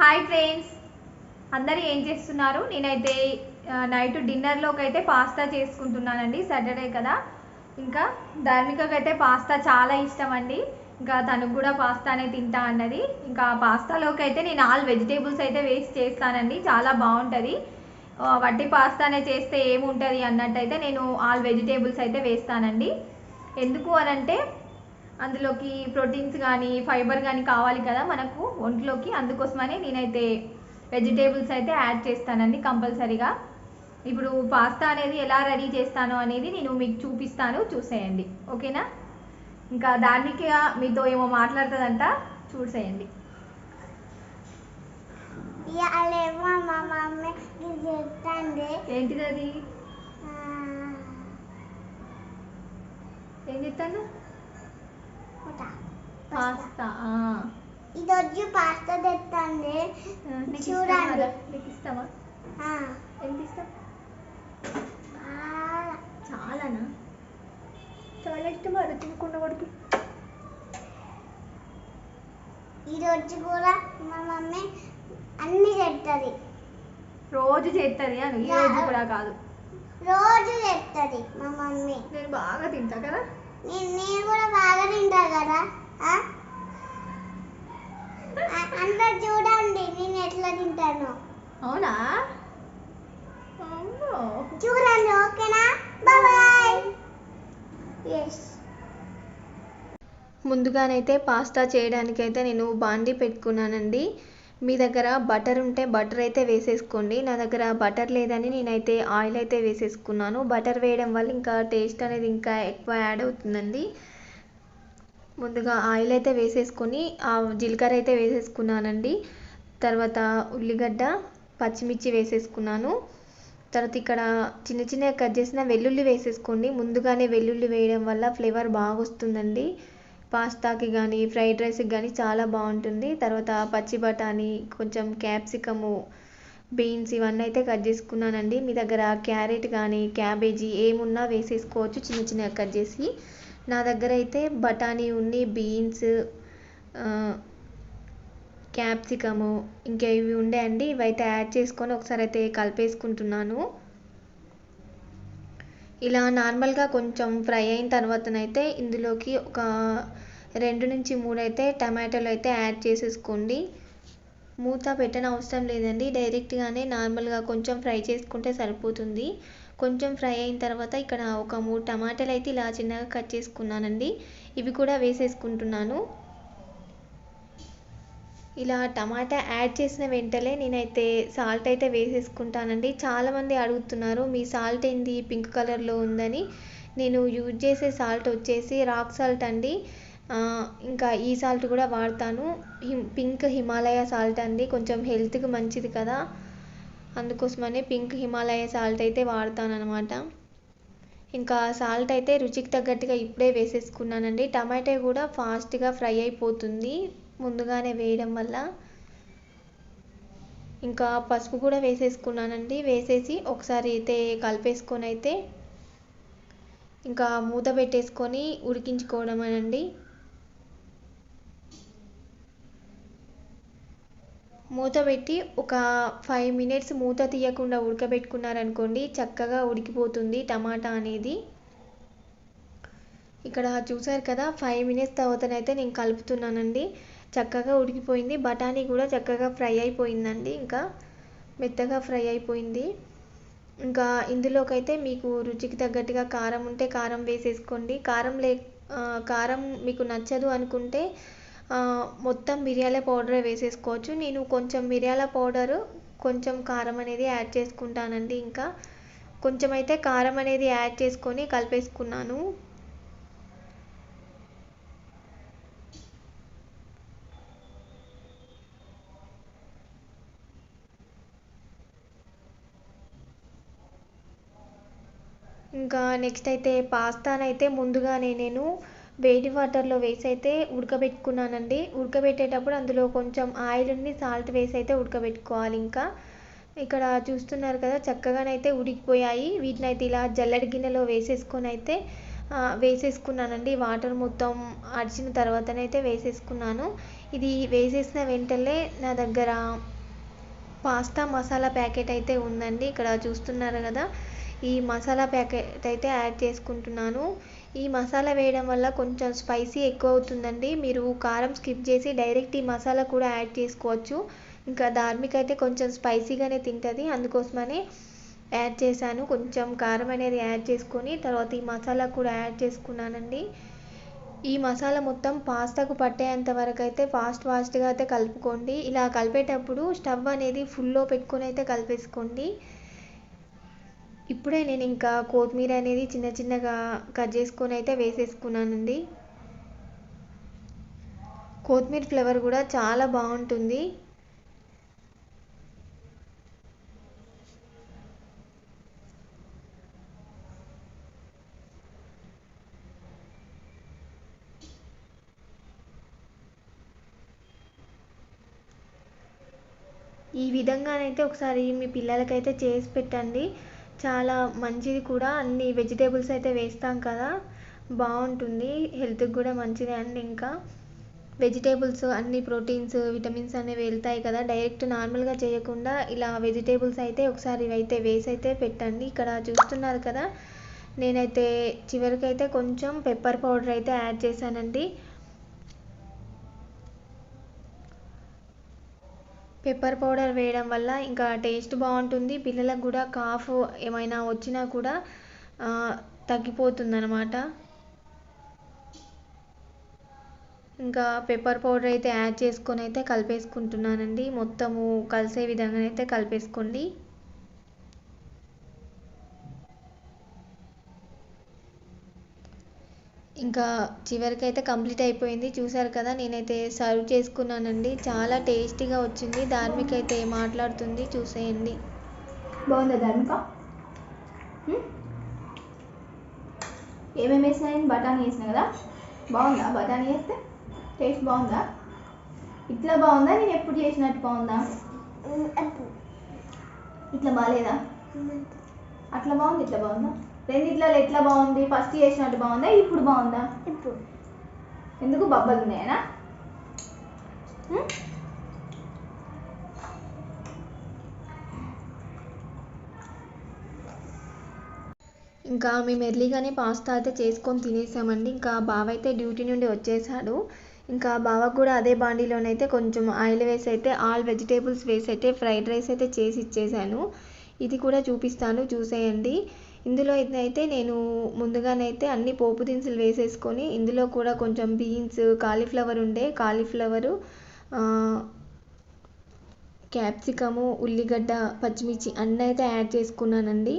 Hi friends అందరూ ఏం చేస్తున్నారు? నేనైతే నైట్ డిన్నర్లోకి అయితే పాస్తా చేసుకుంటున్నానండి సాటర్డే కదా. ఇంకా ధార్మికకి అయితే పాస్తా చాలా ఇష్టం అండి ఇంకా తనకు కూడా పాస్తానే తింటా అన్నది. ఇంకా పాస్తాలోకి అయితే నేను ఆల్ వెజిటేబుల్స్ అయితే వేసి చేస్తానండి చాలా బాగుంటుంది. వట్టి పాస్తానే చేస్తే ఏముంటుంది అన్నట్టయితే నేను ఆల్ వెజిటేబుల్స్ అయితే వేస్తానండి. ఎందుకు అని అంటే అందులోకి ప్రోటీన్స్ కానీ ఫైబర్ కానీ కావాలి కదా మనకు ఒంట్లోకి. అందుకోసమని నేనైతే వెజిటేబుల్స్ అయితే యాడ్ చేస్తానండి కంపల్సరీగా. ఇప్పుడు పాస్తా అనేది ఎలా రెడీ చేస్తాను అనేది నేను మీకు చూపిస్తాను చూసేయండి. ఓకేనా? ఇంకా దానికి మీతో ఏమో మాట్లాడుతుందంట చూసేయండి. ఇవాళేమో మా మమ్మీ ఇది చెప్తాంది ఏంటిది అది ఆ, ఏం చెప్తాను. పాస్తా. వచ్చి పాస్తా నీకు చూడండి. నీకు ఇష్టమా? ఎంత ఇష్టం. చాలానా? చాలా ఇష్టమా? అది తినకుండా కొడుకు ఇది వచ్చి కూడా మా మమ్మీ అన్ని చెప్తుంది రోజు చేస్తుంది అని ఈ రోజు కూడా కాదు. రోజు చెప్తుంది మా మమ్మీ. నేను బాగా తింటా కదా? నేను కూడా బాగా తింటా కదా? అందరు చూడండి నేను ఎట్లా తింటాను. అవునా? అవును చూడండి ఓకేనా? బాయ్. ఎస్ ముందుగానైతే పాస్తా చేయడానికైతే నేను బాండి పెట్టుకున్నానండి. మీ దగ్గర బటర్ ఉంటే బటర్ అయితే వేసేసుకోండి. నా దగ్గర బటర్ లేదని నేనైతే ఆయిల్ అయితే వేసేసుకున్నాను. బటర్ వేయడం వల్ల ఇంకా టేస్ట్ అనేది ఇంకా ఎక్కువ యాడ్ అవుతుందండి. ముందుగా ఆయిల్ అయితే వేసేసుకొని ఆ జీలకర్ర అయితే వేసేసుకున్నానండి. తర్వాత ఉల్లిగడ్డ పచ్చిమిర్చి వేసేసుకున్నాను. తర్వాత ఇక్కడ చిన్న చిన్నగా కట్ చేసిన వెల్లుల్లి వేసేసుకోండి. ముందుగానే వెల్లుల్లి వేయడం వల్ల ఫ్లేవర్ బాగా వస్తుందండి పాస్తాకి కానీ ఫ్రైడ్ రైస్కి కానీ చాలా బాగుంటుంది. తర్వాత పచ్చి బఠానీ కొంచెం క్యాప్సికము బీన్స్ ఇవన్నీ అయితే కట్ చేసుకున్నానండి. మీ దగ్గర క్యారెట్ కానీ క్యాబేజీ ఏమున్నా వేసేసుకోవచ్చు చిన్న చిన్నగా కట్ చేసి. నా దగ్గర అయితే బఠానీ ఉన్ని బీన్స్ క్యాప్సికము ఇంకా ఇవి ఉండే అండి. ఇవైతే యాడ్ చేసుకొని ఒకసారి అయితే కలిపేసుకుంటున్నాను. ఇలా నార్మల్గా కొంచెం ఫ్రై అయిన తర్వాతనైతే ఇందులోకి ఒక రెండు నుంచి మూడు అయితే టమాటాలు అయితే యాడ్ చేసేసుకోండి. మూత పెట్టని అవసరం లేదండి. డైరెక్ట్గానే నార్మల్గా కొంచెం ఫ్రై చేసుకుంటే సరిపోతుంది. కొంచెం ఫ్రై అయిన తర్వాత ఇక్కడ ఒక మూడు టమాటాలు అయితే ఇలా చిన్నగా కట్ చేసుకున్నానండి. ఇవి కూడా వేసేసుకుంటున్నాను. ఇలా టమాటా యాడ్ చేసిన వెంటనే నేనైతే సాల్ట్ అయితే వేసేసుకుంటానండి. చాలామంది అడుగుతున్నారు మీ సాల్ట్ ఏంది? పింక్ కలర్లో ఉందని. నేను యూజ్ చేసే సాల్ట్ వచ్చేసి రాక్ సాల్ట్ అండి. ఇంకా ఈ సాల్ట్ కూడా వాడతాను. హిమ్ పింక్ హిమాలయ సాల్ట్ అండి. కొంచెం హెల్త్కి మంచిది కదా. అందుకోసమనే పింక్ హిమాలయ సాల్ట్ అయితే వాడతాను అనమాట ఇంకా సాల్ట్ అయితే రుచికి తగ్గట్టుగా ఇప్పుడే వేసేసుకున్నానండి. టమాటా కూడా ఫాస్ట్గా ఫ్రై అయిపోతుంది. ముందుగానే వేయడం వల్ల ఇంకా పసుపు కూడా వేసేసుకున్నానండి. వేసేసి ఒకసారి అయితే కలిపేసుకొని అయితే ఇంకా మూత పెట్టేసుకొని ఉడికించుకోవడమేనండి మూత పెట్టి ఒక ఫైవ్ మినిట్స్ మూత తీయకుండా ఉడకబెట్టుకున్నారనుకోండి చక్కగా ఉడికిపోతుంది టమాటా అనేది. ఇక్కడ చూసారు కదా ఫైవ్ మినిట్స్ తర్వాతనైతే నేను కలుపుతున్నానండి. చక్కగా ఉడికిపోయింది. బఠానీ కూడా చక్కగా ఫ్రై అయిపోయిందండి. ఇంకా మెత్తగా ఫ్రై అయిపోయింది. ఇంకా ఇందులోకైతే మీకు రుచికి తగ్గట్టుగా కారం ఉంటే కారం వేసేసుకోండి. కారం లే కారం మీకు నచ్చదు అనుకుంటే మొత్తం మిరియాల పౌడరే వేసేసుకోవచ్చు. నేను కొంచెం మిరియాల పౌడరు కొంచెం కారం అనేది యాడ్ చేసుకుంటానండి. ఇంకా కొంచెం అయితే కారం అనేది యాడ్ చేసుకొని కలిపేసుకున్నాను. ఇంకా నెక్స్ట్ అయితే పాస్తానైతే ముందుగానే నేను వేడి వాటర్లో వేసి అయితే ఉడకబెట్టుకున్నానండి. ఉడకబెట్టేటప్పుడు అందులో కొంచెం ఆయిల్ని సాల్ట్ వేసి అయితే ఉడకబెట్టుకోవాలి ఇంకా. ఇక్కడ చూస్తున్నారు కదా చక్కగానైతే ఉడికిపోయాయి. వీటిని అయితే ఇలా జల్లడి గిన్నెలో వేసేసుకొని అయితే వేసేసుకున్నానండి. వాటర్ మొత్తం అడిచిన తర్వాతనైతే వేసేసుకున్నాను. ఇది వేసేసిన వెంటనే నా దగ్గర పాస్తా మసాలా ప్యాకెట్ అయితే ఉందండి. ఇక్కడ చూస్తున్నారు కదా ఈ మసాలా ప్యాకెట్ అయితే యాడ్ చేసుకుంటున్నాను. ఈ మసాలా వేయడం వల్ల కొంచెం స్పైసీ ఎక్కువ అవుతుందండి. మీరు కారం స్కిప్ చేసి డైరెక్ట్ ఈ మసాలా కూడా యాడ్ చేసుకోవచ్చు. ఇంకా ధార్మిక అయితే కొంచెం స్పైసీగానే తింటుంది. అందుకోసమని యాడ్ చేశాను. కొంచెం కారం అనేది యాడ్ చేసుకొని తర్వాత ఈ మసాలా కూడా యాడ్ చేసుకున్నానండి. ఈ మసాలా మొత్తం పాస్తాకు పట్టేంత వరకు అయితే ఫాస్ట్ ఫాస్ట్గా అయితే కలుపుకోండి. ఇలా కలిపేటప్పుడు స్టవ్ అనేది ఫుల్లో పెట్టుకొని అయితే కలిపేసుకోండి. ఇప్పుడే నేను ఇంకా కొత్తిమీర అనేది చిన్న చిన్నగా కట్ చేసుకొని అయితే వేసేసుకున్నానండి. కొత్తిమీర ఫ్లేవర్ కూడా చాలా బాగుంటుంది. ఈ విధంగానైతే ఒకసారి మీ పిల్లలకైతే చేసి పెట్టండి. చాలా మంచిది కూడా. అన్ని వెజిటేబుల్స్ అయితే వేస్తాం కదా. బాగుంటుంది. హెల్త్కి కూడా మంచిది. అండ్ ఇంకా వెజిటేబుల్స్ అన్ని ప్రోటీన్స్ విటమిన్స్ అనేవి వెళ్తాయి కదా. డైరెక్ట్ నార్మల్గా చేయకుండా ఇలా వెజిటేబుల్స్ అయితే ఒకసారి ఇవైతే వేసి అయితే పెట్టండి. ఇక్కడ చూస్తున్నారు కదా. నేనైతే చివరికైతే కొంచెం పెప్పర్ పౌడర్ అయితే యాడ్ చేశానండి. పెప్పర్ పౌడర్ వేయడం వల్ల ఇంకా టేస్ట్ బాగుంటుంది. పిల్లలకు కూడా కాఫ్ ఏమైనా వచ్చినా కూడా ఆ, తగ్గిపోతుందన్నమాట. ఇంకా పెప్పర్ పౌడర్ అయితే యాడ్ చేసుకొని అయితే కలిపేసుకుంటున్నానండి. మొత్తము కలిసే విధంగా అయితే కలిపేసుకోండి. ఇంకా చివరికి అయితే కంప్లీట్ అయిపోయింది. చూసారు కదా నేనైతే సర్వ్ చేసుకున్నానండి. చాలా టేస్టీగా వచ్చింది. ధార్మిక అయితే మాట్లాడుతుంది చూసేయండి. బాగుందా ధార్మిక? ఏమేమి వేసినా నేను బఠానీ వేసిన కదా? బాగుందా? బఠానీ వేస్తే టేస్ట్ బాగుందా? ఇట్లా బాగుందా? నేను ఎప్పుడు చేసినట్టు బాగుందా? ఇట్లా బాగాలేదా అట్లా బాగుంది ఇట్లా బాగుందా? రెండిట్లలో ఎట్లా బాగుంది? ఫస్ట్ చేసినట్టు బాగుందా? ఇప్పుడు బాగుందా? ఇప్పుడు. ఎందుకు బబ్బలు ఉన్నాయనా? ఇంకా మేము ఎర్లీగానే పాస్తా అయితే చేసుకొని తినేసామండి. ఇంకా బావ అయితే డ్యూటీ నుండి వచ్చేసాడు. ఇంకా బావకు కూడా అదే బాండీలోనైతే కొంచెం ఆయిల్ వేసి అయితే ఆల్ వెజిటేబుల్స్ వేసి అయితే ఫ్రైడ్ రైస్ అయితే చేసి ఇచ్చేసాను. ఇది కూడా చూపిస్తాను. చూసేయండి. ఇందులో అయితే నేను ముందుగానైతే అన్ని పోపు దినుసులు వేసేసుకొని ఇందులో కూడా కొంచెం బీన్స్ కాలీఫ్లవర్ ఉండే కాలీఫ్లవరు క్యాప్సికము ఉల్లిగడ్డ పచ్చిమిర్చి అన్నీ అయితే యాడ్ చేసుకున్నానండి.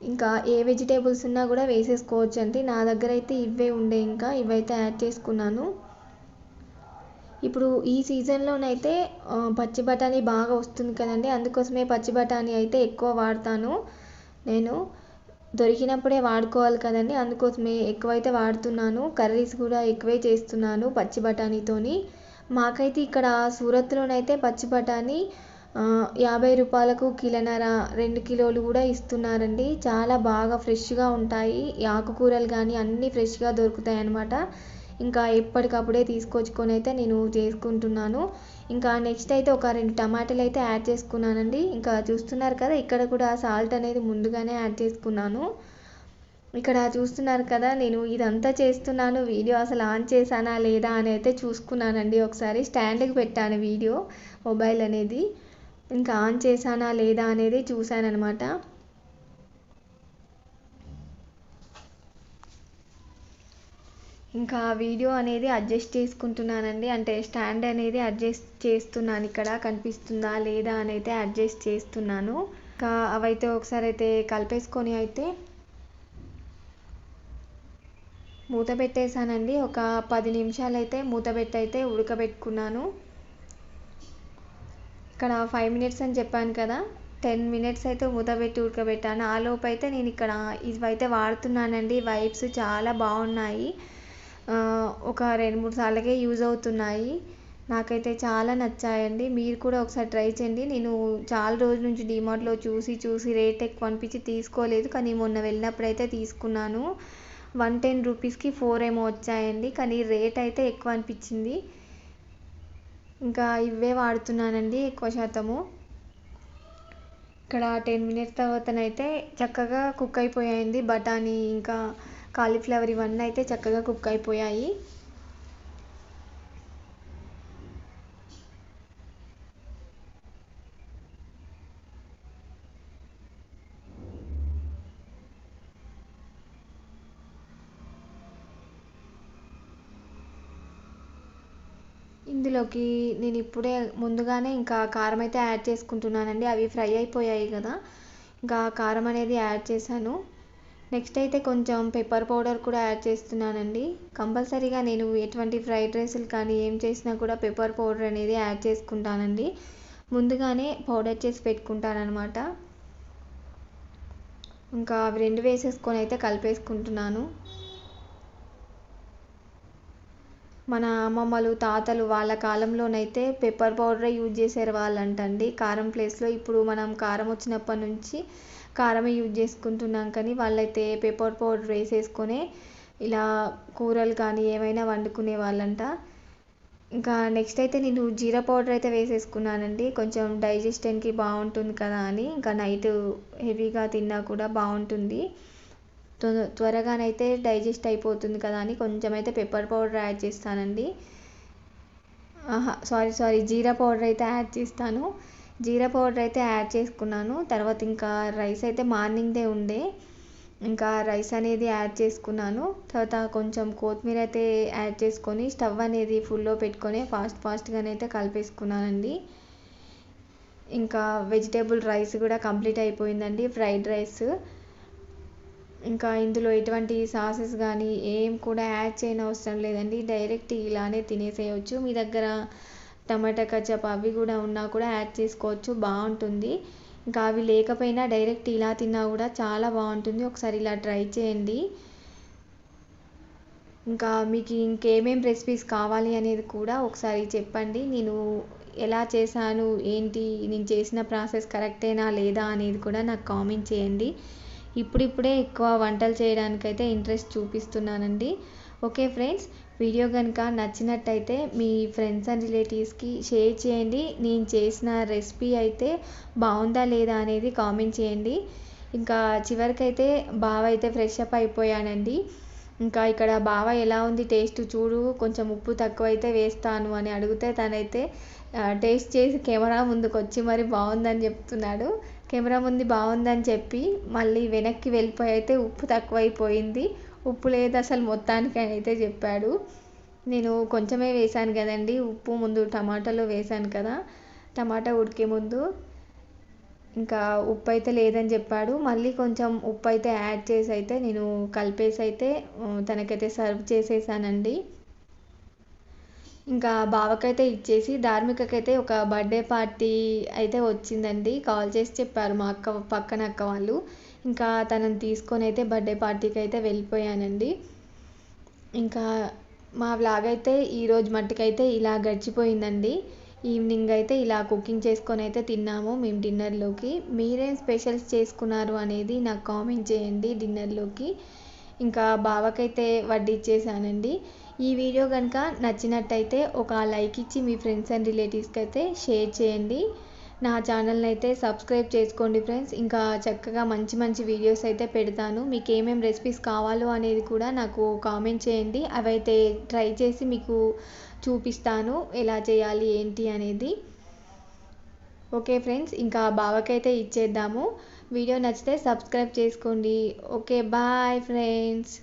ఇంకా ఏ వెజిటేబుల్స్ ఉన్నా కూడా వేసేసుకోవచ్చు అండి. నా దగ్గర అయితే ఇవే ఉండే ఇంకా ఇవైతే యాడ్ చేసుకున్నాను. ఇప్పుడు ఈ సీజన్లోనైతే పచ్చి బఠానీ బాగా వస్తుంది కదండి. అందుకోసమే పచ్చి బఠానీ అయితే ఎక్కువ వాడతాను. నేను దొరికినప్పుడే వాడుకోవాలి కదండి. అందుకోసమే ఎక్కువైతే వాడుతున్నాను. కర్రీస్ కూడా ఎక్కువే చేస్తున్నాను పచ్చి బఠానీతోని. మాకైతే ఇక్కడ సూరత్లోనైతే పచ్చి బఠానీ యాభై రూపాయలకు కిలోన్నర రెండు కిలోలు కూడా ఇస్తున్నారండి. చాలా బాగా ఫ్రెష్గా ఉంటాయి. ఆకుకూరలు కానీ అన్నీ ఫ్రెష్గా దొరుకుతాయి అన్నమాట ఇంకా ఎప్పటికప్పుడే తీసుకొచ్చుకొని అయితే నేను చేసుకుంటున్నాను. ఇంకా నెక్స్ట్ అయితే ఒక రెండు టమాటాలు అయితే యాడ్ చేసుకున్నానండి. ఇంకా చూస్తున్నారు కదా ఇక్కడ కూడా సాల్ట్ అనేది ముందుగానే యాడ్ చేసుకున్నాను. ఇక్కడ చూస్తున్నారు కదా నేను ఇదంతా చేస్తున్నాను. వీడియో అసలు ఆన్ చేశానా లేదా అని అయితే చూసుకున్నానండి. ఒకసారి స్టాండ్కి పెట్టాను వీడియో మొబైల్ అనేది. ఇంకా ఆన్ చేశానా లేదా అనేది చూశానమాట ఇంకా వీడియో అనేది అడ్జస్ట్ చేసుకుంటున్నానండి. అంటే స్టాండ్ అనేది అడ్జస్ట్ చేస్తున్నాను. ఇక్కడ కనిపిస్తుందా లేదా అని అయితే అడ్జస్ట్ చేస్తున్నాను. ఇంకా అవైతే ఒకసారి అయితే కలిపేసుకొని అయితే మూత పెట్టేశానండి. ఒక పది నిమిషాలు అయితే మూత పెట్టి అయితే ఉడకబెట్టుకున్నాను. ఇక్కడ ఫైవ్ మినిట్స్ అని చెప్పాను కదా. టెన్ మినిట్స్ అయితే మూత పెట్టి ఉడకబెట్టాను. ఆ లోపు అయితే నేను ఇక్కడ ఇవైతే వాడుతున్నానండి. వైప్స్ చాలా బాగున్నాయి. ఒక రెండు మూడు సార్లకే యూజ్ అవుతున్నాయి. నాకైతే చాలా నచ్చాయండి. మీరు కూడా ఒకసారి ట్రై చేయండి. నేను చాలా రోజుల నుంచి డిమార్ట్లో చూసి చూసి రేట్ ఎక్కువ అనిపించి తీసుకోలేదు. కానీ మొన్న వెళ్ళినప్పుడు అయితే తీసుకున్నాను. వన్ టెన్ రూపీస్కి ఫోర్ ఏమో వచ్చాయండి. కానీ రేట్ అయితే ఎక్కువ అనిపించింది. ఇంకా ఇవే వాడుతున్నానండి ఎక్కువ శాతము. ఇక్కడ టెన్ మినిట్స్ తర్వాతనైతే చక్కగా కుక్ అయిపోయింది. బఠానీ ఇంకా కాలీఫ్లవర్ ఇవన్నీ అయితే చక్కగా కుక్ అయిపోయాయి. ఇందులోకి నేను ఇప్పుడే ముందుగానే ఇంకా కారం అయితే యాడ్ చేసుకుంటున్నానండి. అవి ఫ్రై అయిపోయాయి కదా. ఇంకా కారం అనేది యాడ్ చేశాను. నెక్స్ట్ అయితే కొంచెం పెప్పర్ పౌడర్ కూడా యాడ్ చేస్తున్నానండి. కంపల్సరీగా నేను ఎటువంటి ఫ్రైడ్ రైస్లు కానీ ఏం చేసినా కూడా పెప్పర్ పౌడర్ అనేది యాడ్ చేసుకుంటానండి. ముందుగానే పౌడర్ చేసి పెట్టుకుంటానమాట ఇంకా అవి రెండు వేసేసుకొని అయితే కలిపేసుకుంటున్నాను. మన అమ్మమ్మలు తాతలు వాళ్ళ కాలంలోనైతే పెప్పర్ పౌడరే యూజ్ చేసే వాళ్ళంటండి. కారం ప్లేస్లో ఇప్పుడు మనం కారం వచ్చినప్పటి నుంచి కారమే యూజ్ చేసుకుంటున్నాం కానీ వాళ్ళైతే పెప్పర్ పౌడర్ వేసేసుకొని ఇలా కూరలు కానీ ఏమైనా వండుకునే వాళ్ళంట. ఇంకా నెక్స్ట్ అయితే నేను జీరా పౌడర్ అయితే వేసేసుకున్నానండి. కొంచెం డైజెషన్కి బాగుంటుంది కదా అని. ఇంకా నైట్ హెవీగా తిన్నా కూడా బాగుంటుంది. త్వరగానైతే డైజెస్ట్ అయిపోతుంది కదా అని కొంచెం అయితే పెప్పర్ పౌడర్ యాడ్ చేస్తానండి. సారీ సారీ జీరా పౌడర్ అయితే యాడ్ చేస్తాను. జీరా పౌడర్ అయితే యాడ్ చేసుకున్నాను. తర్వాత ఇంకా రైస్ అయితే మార్నింగ్దే ఉండే. ఇంకా రైస్ అనేది యాడ్ చేసుకున్నాను. తర్వాత కొంచెం కొత్తిమీర అయితే యాడ్ చేసుకొని స్టవ్ అనేది ఫుల్లో పెట్టుకొని ఫాస్ట్ ఫాస్ట్గానైతే కలిపేసుకున్నానండి. ఇంకా వెజిటేబుల్ రైస్ కూడా కంప్లీట్ అయిపోయిందండి ఫ్రైడ్ రైస్. ఇంకా ఇందులో ఎటువంటి సాసెస్ కానీ ఏం కూడా యాడ్ చేయని అవసరం లేదండి. డైరెక్ట్ ఇలానే తినేసేయచ్చు. మీ దగ్గర టమాటా కచ్చప్ అవి కూడా ఉన్నా కూడా యాడ్ చేసుకోవచ్చు. బాగుంటుంది. ఇంకా అవి లేకపోయినా డైరెక్ట్ ఇలా తిన్నా కూడా చాలా బాగుంటుంది. ఒకసారి ఇలా ట్రై చేయండి. ఇంకా మీకు ఇంకేమేం రెసిపీస్ కావాలి అనేది కూడా ఒకసారి చెప్పండి. నేను ఎలా చేశాను ఏంటి నేను చేసిన ప్రాసెస్ కరెక్టేనా లేదా అనేది కూడా నాకు కామెంట్ చేయండి. ఇప్పుడిప్పుడే ఎక్కువ వంటలు చేయడానికైతే ఇంట్రెస్ట్ చూపిస్తున్నానండి. ఓకే ఫ్రెండ్స్ వీడియో కనుక నచ్చినట్టయితే మీ ఫ్రెండ్స్ అండ్ రిలేటివ్స్కి షేర్ చేయండి. నేను చేసిన రెసిపీ అయితే బాగుందా లేదా అనేది కామెంట్ చేయండి. ఇంకా చివరికైతే బావ అయితే ఫ్రెష్ అప్ అయిపోయానండి ఇంకా ఇక్కడ బావ ఎలా ఉంది టేస్ట్ చూడు కొంచెం ఉప్పు తక్కువ అయితే వేస్తాను అని అడిగితే తనైతే టేస్ట్ చేసి కెమెరా ముందుకు వచ్చి మరి బాగుందని చెప్తున్నాడు. కెమెరా ముందు బాగుందని చెప్పి మళ్ళీ వెనక్కి వెళ్ళిపోయి అయితే ఉప్పు తక్కువైపోయింది. ఉప్పు లేదు అసలు మొత్తానికి అని అయితే చెప్పాడు. నేను కొంచెమే వేశాను కదండి ఉప్పు ముందు టమాటాలో వేశాను కదా టమాటా ఉడికే ముందు. ఇంకా ఉప్పు అయితే లేదని చెప్పాడు. మళ్ళీ కొంచెం ఉప్పు అయితే యాడ్ చేసి అయితే నేను కలిపేసి అయితే తనకైతే సర్వ్ చేసేసానండి. ఇంకా బావకైతే ఇచ్చేసి ధార్మికకైతే ఒక బర్త్డే పార్టీ అయితే వచ్చిందండి. కాల్ చేసి చెప్పారు మా అక్క పక్కన అక్క వాళ్ళు. ఇంకా తనని తీసుకొని అయితే బర్త్డే పార్టీకి అయితే వెళ్ళిపోయానండి. ఇంకా మా వ్లాగ్ అయితే ఈరోజు మట్టుకైతే ఇలా గడిచిపోయిందండి. ఈవినింగ్ అయితే ఇలా కుకింగ్ చేసుకొని అయితే తిన్నాము మేము డిన్నర్లోకి. మీరేం స్పెషల్స్ చేసుకున్నారు అనేది నాకు కామెంట్ చేయండి డిన్నర్లోకి. ఇంకా బావకైతే వడ్డిచ్చేసానండి ఈ వీడియో కనుక నచ్చినట్టయితే ఒక లైక్ ఇచ్చి మీ ఫ్రెండ్స్ అండ్ రిలేటివ్స్కి అయితే షేర్ చేయండి. నా ఛానల్ని అయితే సబ్స్క్రైబ్ చేసుకోండి ఫ్రెండ్స్. ఇంకా చక్కగా మంచి మంచి వీడియోస్ అయితే పెడతాను. మీకు ఏమేమి రెసిపీస్ కావాలో అనేది కూడా నాకు కామెంట్ చేయండి. అవైతే ట్రై చేసి మీకు చూపిస్తాను ఎలా చేయాలి ఏంటి అనేది. ఓకే ఫ్రెండ్స్ ఇంకా బావకైతే ఇచ్చేద్దాము. వీడియో నచ్చితే సబ్స్క్రైబ్ చేసుకోండి. Okay bye friends.